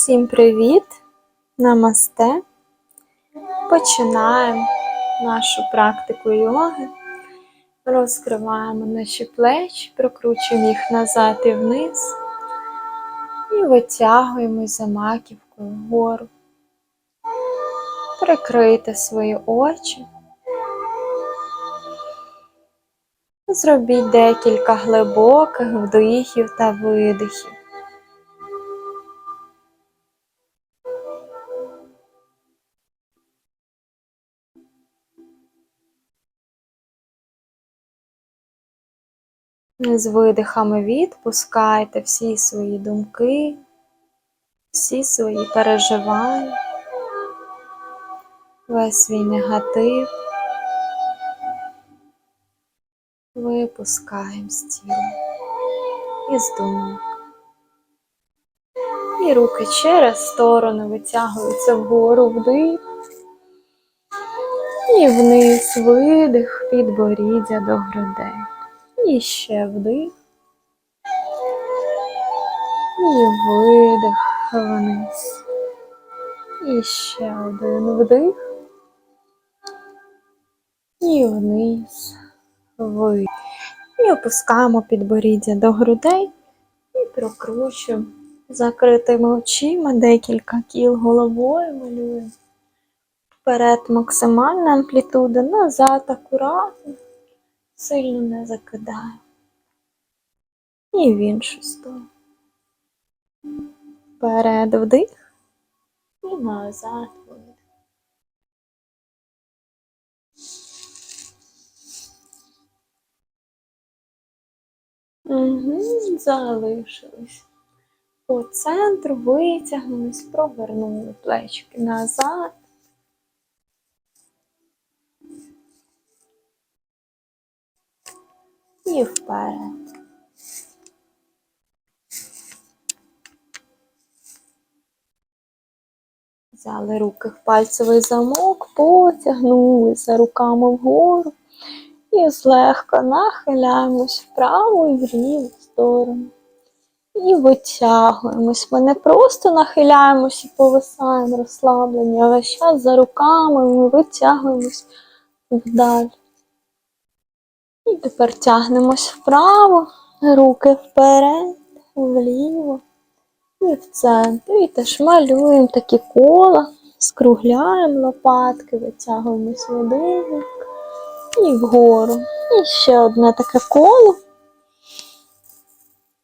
Всім привіт! Намасте! Починаємо нашу практику йоги. Розкриваємо наші плечі, прокручуємо їх назад і вниз і витягуємось за маківкою вгору. Прикрийте свої очі. Зробіть декілька глибоких вдихів та видихів. З видихами відпускайте всі свої думки, всі свої переживання, весь свій негатив. Випускаємо з тіла і з думок. І руки через сторону витягуються вгору вдих. І вниз видих, підборіддя до грудей. І ще вдих. І видих вниз. І ще один вдих. І вниз. Видих. І опускаємо підборіддя до грудей і прокручуємо закритими очима декілька кіл головою малюємо. Вперед максимальна амплітуда, назад акуратно сильно не закидаю. І в іншу сторону. Вперед вдих і назад видих. Угу, залишились. По центру витягнулись, провернули плечики назад. І вперед. Взяли руки в пальцевий замок, потягнули за руками вгору і злегка нахиляємось вправо і в ліву сторону. І витягуємось. Ми не просто нахиляємось і повисаємо розслаблені, але зараз за руками ми витягуємось вдаль. І тепер тягнемось вправо, руки вперед, вліво і в центр. І теж малюємо такі кола, скругляємо лопатки, витягуємось в один бік і вгору. І ще одне таке коло.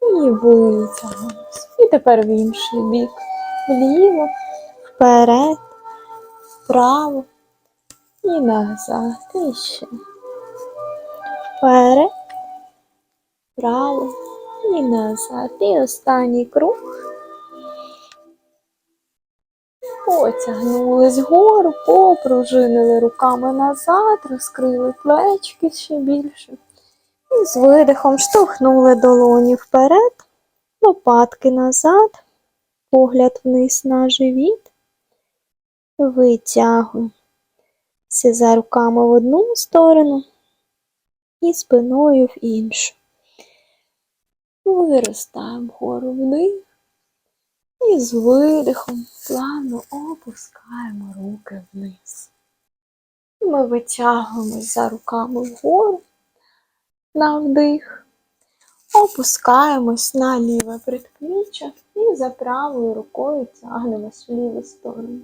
І витягнемось. І тепер в інший бік. Вліво, вперед, вправо і назад. І ще вперед, вправо і назад. І останній круг. Потягнулись вгору, попружинили руками назад, розкрили плечки ще більше. І з видихом штовхнули долоні вперед, лопатки назад, погляд вниз на живіт. Витягуємо за руками в одну сторону і спиною в іншу. Виростаємо вгору вниз і з видихом плавно опускаємо руки вниз. Ми витягуємось за руками вгору на вдих, опускаємось на ліве предпліччя і за правою рукою тягнемось в ліву сторону.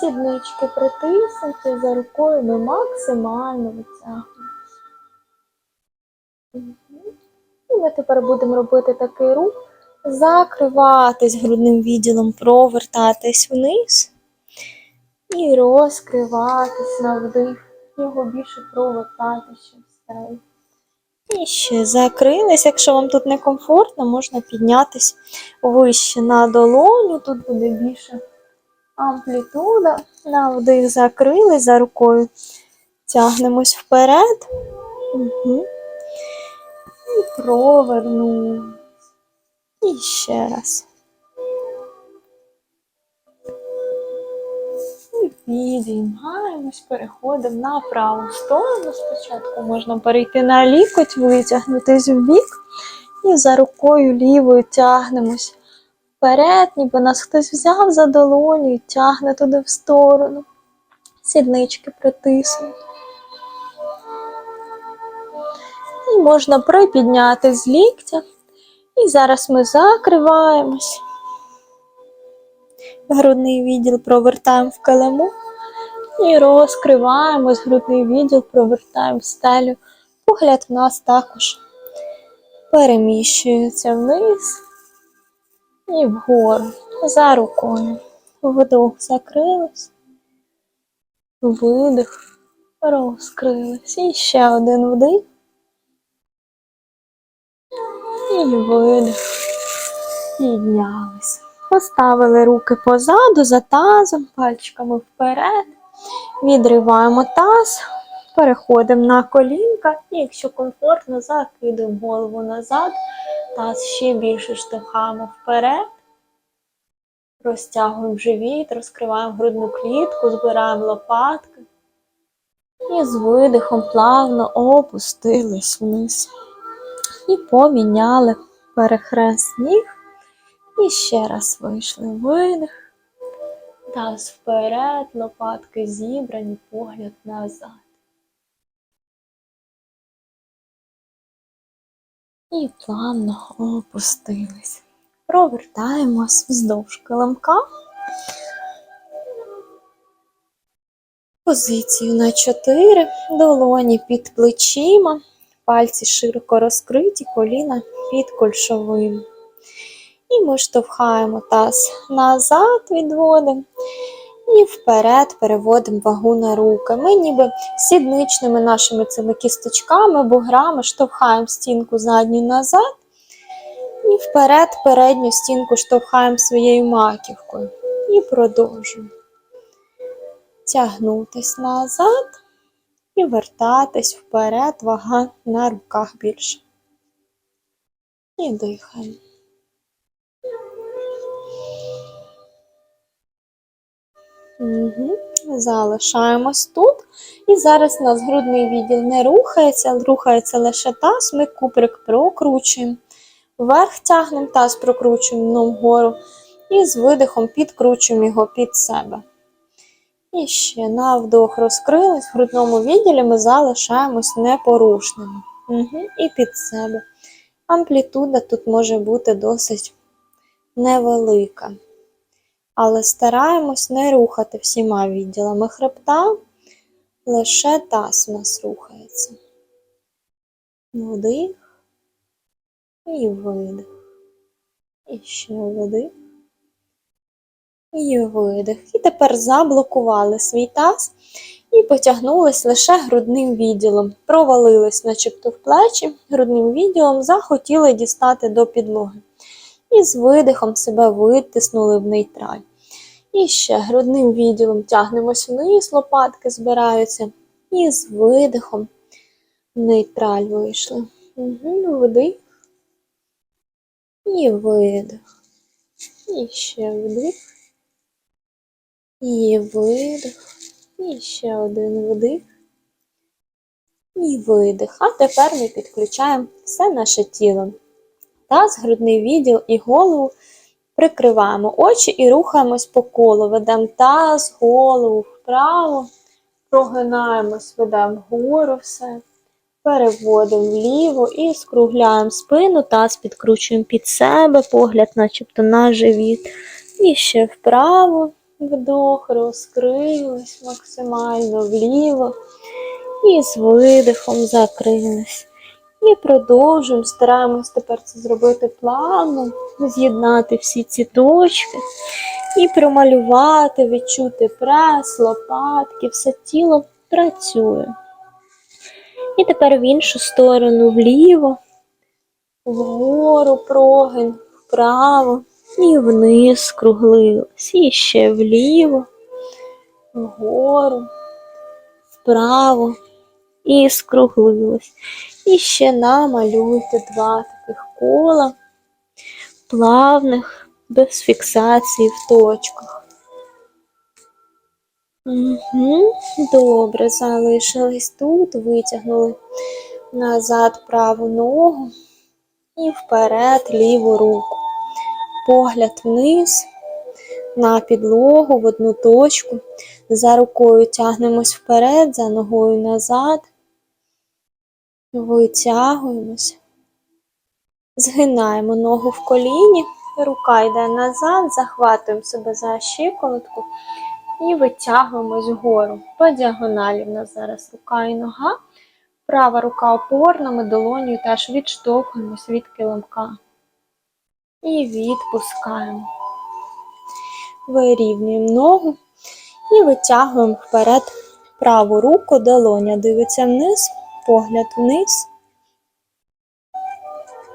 Сіднички притиснуті, за рукою ми максимально витягуємо. І ми тепер будемо робити такий рух, закриватись грудним відділом, провертатись вниз і розкриватись на вдих, його більше провертати ще встаю. І ще закрились. Якщо вам тут некомфортно, можна піднятись вище на долоню, тут буде більше амплітуда. На вдих закрились за рукою. Тягнемось вперед. Угу. І провернули. І ще раз. І підіймаємось, переходимо на праву сторону. Спочатку можна перейти на лікоть, витягнутись в бік. І за рукою лівою тягнемось вперед, ніби нас хтось взяв за долоню і тягне туди в сторону. Сіднички притиснуть. І можна припідняти з ліктя. І зараз ми закриваємось. Грудний відділ провертаємо в килиму і розкриваємось. Грудний відділ провертаємо в стелю. Погляд в нас також переміщується вниз і вгору за рукою. Вдох закрились, видих, розкрились. І ще один вдих. І видих. Піднялись. Поставили руки позаду, за тазом, пальчиками вперед. Відриваємо таз, переходимо на колінка і, якщо комфортно, закидуємо голову назад, таз ще більше штовхаємо вперед. Розтягуємо живіт, розкриваємо грудну клітку, збираємо лопатки. І з видихом плавно опустились вниз. І поміняли перехрест ніг. І ще раз вийшли. Видих. Таз вперед, лопатки зібрані, погляд назад. І плавно опустились. Провертаємось вздовж килимка. Позицію на 4, долоні під плечима, пальці широко розкриті, коліна під кульшовим. І ми штовхаємо таз назад, відводимо. І вперед переводимо вагу на руки. Ми ніби сідничними нашими цими кісточками, буграми штовхаємо стінку задню назад. І вперед передню стінку штовхаємо своєю маківкою. І продовжуємо. Тягнутись назад і вертатись вперед, вага на руках більше. І дихаємо. Угу. Залишаємось тут. І зараз у нас грудний відділ не рухається, рухається лише таз, ми куприк прокручуємо. Вверх тягнемо таз, прокручуємо дном вгору. І з видихом підкручуємо його під себе. І ще на вдох розкрились. В грудному відділі ми залишаємось непорушними. Угу. І під себе. Амплітуда тут може бути досить невелика. Але стараємось не рухати всіма відділами хребта, лише таз у нас рухається. Вдих і видих. І ще вдих. І видих. І тепер заблокували свій таз і потягнулись лише грудним відділом. Провалились начебто в плечі, грудним відділом захотіли дістати до підлоги. І з видихом себе витиснули в нейтраль. І ще грудним відділом тягнемось вниз, лопатки збираються. І з видихом в нейтраль вийшли. Угу, Вдих. І видих. І ще вдих. І видих. І ще один вдих. І видих. А тепер ми підключаємо все наше тіло. Таз, грудний відділ і голову. Прикриваємо очі і рухаємось по колу. Ведемо таз, голову вправо, прогинаємось, ведемо вгору все. Переводимо вліво і скругляємо спину, таз підкручуємо під себе, погляд, начебто на живіт. І ще вправо, вдох, розкрились максимально вліво. І з видихом закрились. І продовжуємо, стараємось тепер це зробити плавно, з'єднати всі ці точки і промалювати, відчути прес, лопатки, все тіло працює. І тепер в іншу сторону вліво, вгору прогин, вправо і вниз скруглилось. І ще вліво, вгору, вправо і скруглилось. І ще намалюйте два таких кола, плавних, без фіксації в точках. Угу. Добре, залишились тут, витягнули назад праву ногу і вперед ліву руку. Погляд вниз, на підлогу, в одну точку. За рукою тягнемось вперед, за ногою назад. Витягуємось. Згинаємо ногу в коліні, рука йде назад, захватуємо себе за щиколотку і витягуємось вгору. По діагоналі в нас зараз рука і нога. Права рука опорна, ми долонію теж відштовхуємось від килимка. І відпускаємо. Вирівнюємо ногу і витягуємо вперед праву руку, долоня дивиться вниз, погляд вниз.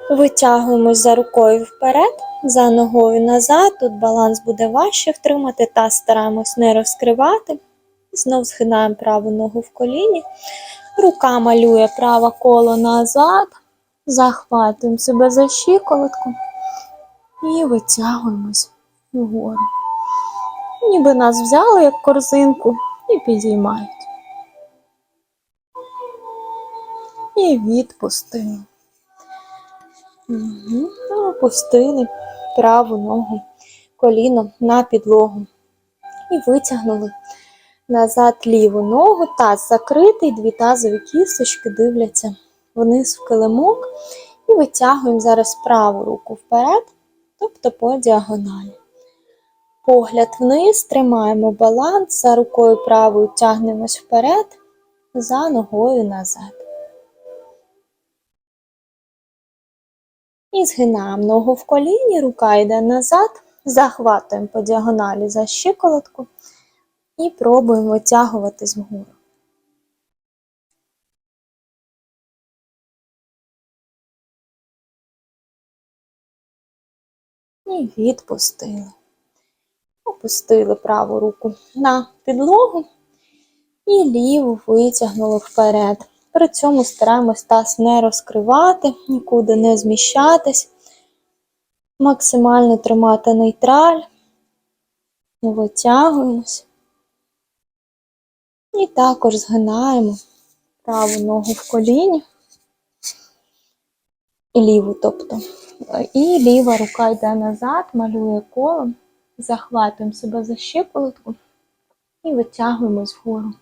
Витягуємось за рукою вперед, за ногою назад. Тут баланс буде важче втримати, та стараємось не розкривати. Знов згинаємо праву ногу в коліні. Рука малює праве коло назад. Захватуємо себе за щиколотку і витягуємось вгору. Ніби нас взяли як корзинку і підіймають. І відпустили. Угу. Опустили праву ногу, коліно на підлогу. І витягнули назад ліву ногу, таз закритий, дві тазові кісточки дивляться вниз в килимок. І витягуємо зараз праву руку вперед, тобто по діагоналі. Погляд вниз, тримаємо баланс, за рукою правою тягнемось вперед, за ногою назад. І згинаємо ногу в коліні, рука йде назад, захватуємо по діагоналі за щиколотку і пробуємо витягуватись вгору. І відпустили. Опустили праву руку на підлогу і ліву витягнули вперед. При цьому стараємось таз не розкривати, нікуди не зміщатись, максимально тримати нейтраль, витягуємось. І також згинаємо праву ногу в коліні, ліву, тобто. І ліва рука йде назад, малює коло, захватуємо себе за щиколотку і витягуємось вгору.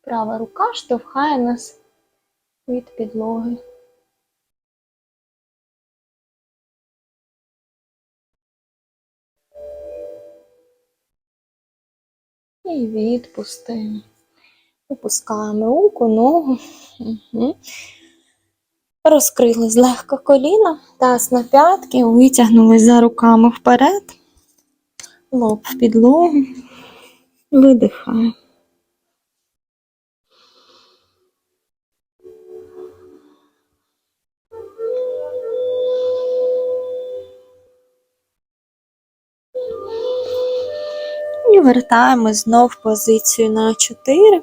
Права рука штовхає нас від підлоги. І відпустимо. Опускаємо руку, ногу. Угу. Розкрили злегка коліна, таз на п'ятки, витягнули за руками вперед, лоб в підлогу, видихаємо. І вертаємось знов позицію на 4.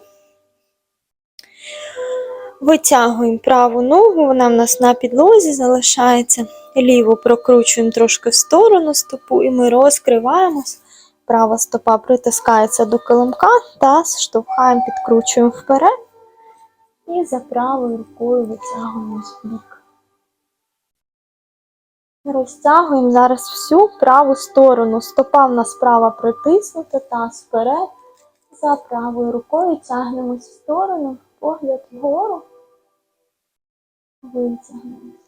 Витягуємо праву ногу, вона в нас на підлозі залишається. Ліву прокручуємо трошки в сторону стопу і ми розкриваємось. Права стопа притискається до килимка, таз штовхаємо, підкручуємо вперед. І за правою рукою витягуємось в бік. Розтягуємо зараз всю праву сторону. Стопа в нас права притиснута, таз вперед. За правою рукою тягнемось в сторону, погляд вгору. Витягнемось.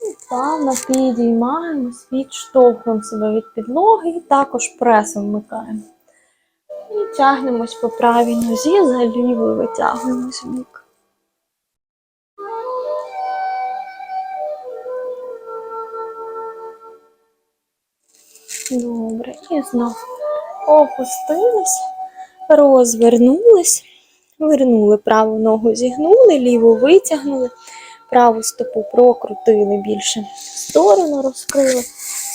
І плавно підіймаємось, відштовхуємо себе від підлоги і також пресом вмикаємо. І тягнемось по правій нозі, за лівою витягуємось в. Добре, і знов опустились, розвернулись, вернули праву ногу, зігнули, ліву витягнули, праву стопу прокрутили більше в сторону, розкрили,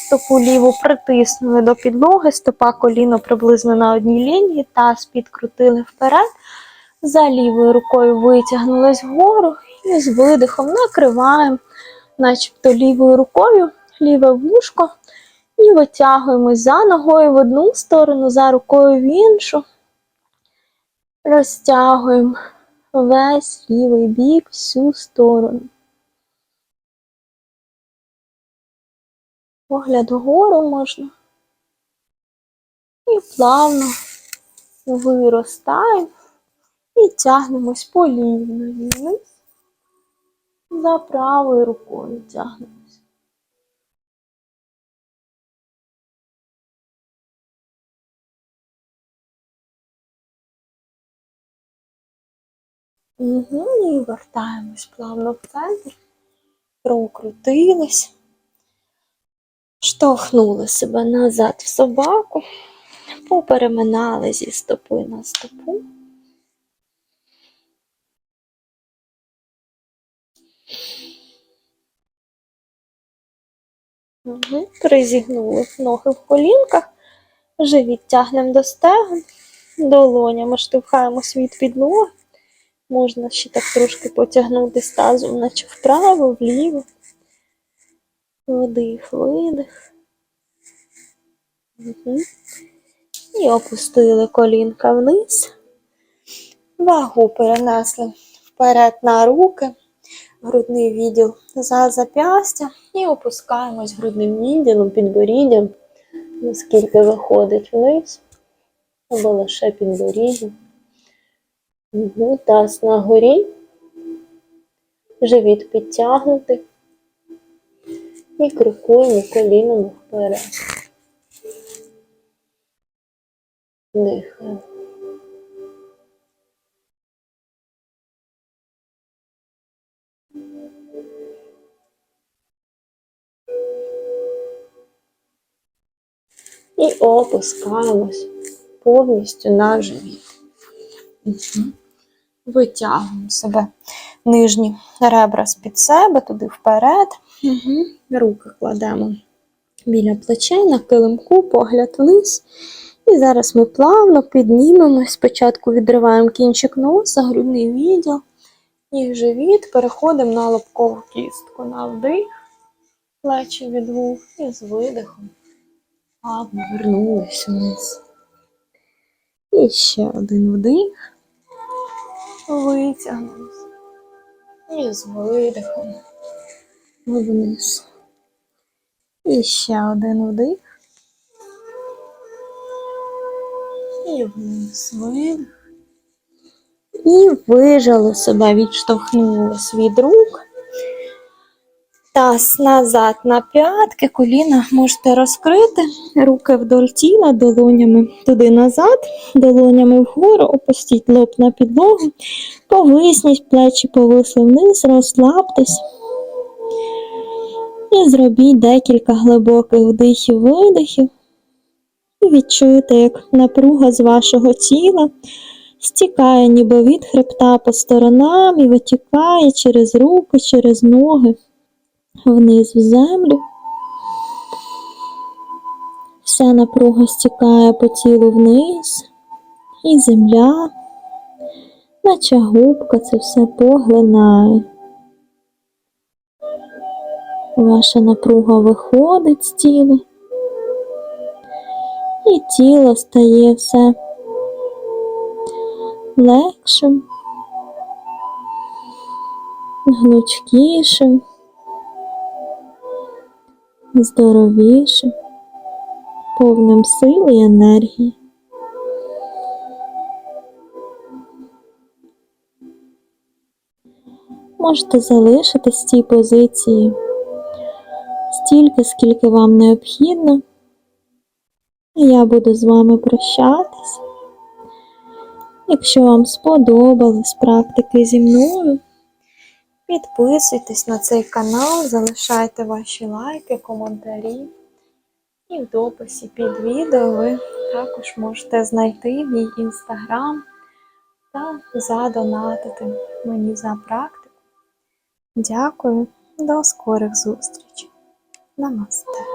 стопу ліву притиснули до підлоги, стопа коліно приблизно на одній лінії, таз підкрутили вперед, за лівою рукою витягнулись вгору і з видихом накриваємо, начебто лівою рукою, ліве вушко. І витягуємось за ногою в одну сторону, за рукою в іншу розтягуємо весь лівий бік всю сторону. Погляд вгору можна. І плавно виростаємо і тягнемось по лівій вниз. За правою рукою тягнемо. Угу, і вертаємось плавно в центр. Прокрутились. Штовхнули себе назад в собаку, попереминали зі стопи на стопу. Угу. Призігнули ноги в колінках, живіт тягнемо до стегон, долонями штовхаємось від підлоги. Можна ще так трошки потягнути тазом, наче вправо, вліво. Вдих, видих. Угу. І опустили колінка вниз. Вагу перенесли вперед на руки, грудний відділ за зап'ястя і опускаємось грудним відділом, підборіддям, наскільки виходить вниз, або лише підборіддям. Угу. Таз на горі, живіт підтягнутий і крокуємо колінами вперед. Дихаємо. І опускаємось повністю на живіт. Мгм. Витягуємо себе нижні ребра з-під себе, туди вперед. Угу. Руки кладемо біля плечей на килимку, погляд вниз. І зараз ми плавно піднімемось. Спочатку відриваємо кінчик носа, грудний відділ і живіт. Переходимо на лобкову кістку. На вдих, плечі від вух і з видихом. Плавно вернулись вниз. І ще один вдих. Витягнулись. І з видихом вниз. І ще один вдих. І вниз видих. І вижали себе, відштовхнули від рук. Таз назад на п'ятки, коліна можете розкрити, руки вдоль тіла, долонями туди назад, долонями вгору, опустіть лоб на підлогу, повисніть, плечі повисли вниз, розслабтесь. І зробіть декілька глибоких вдихів, видихів. І відчуєте, як напруга з вашого тіла стікає ніби від хребта по сторонам і витікає через руки, через ноги вниз в землю. Вся напруга стікає по тілу вниз, і земля, наче губка це все поглинає. Ваша напруга виходить з тіла, і тіло стає все легшим, гнучкішим здоровішим, повним сили і енергії. Можете залишитись в цій позиції стільки, скільки вам необхідно. Я буду з вами прощатись. Якщо вам сподобались практики зі мною, Підписуйтесь на цей канал, залишайте ваші лайки, коментарі. І в дописі під відео ви також можете знайти мій інстаграм та задонатити мені за практику. Дякую, до скорих зустрічей. Намасте!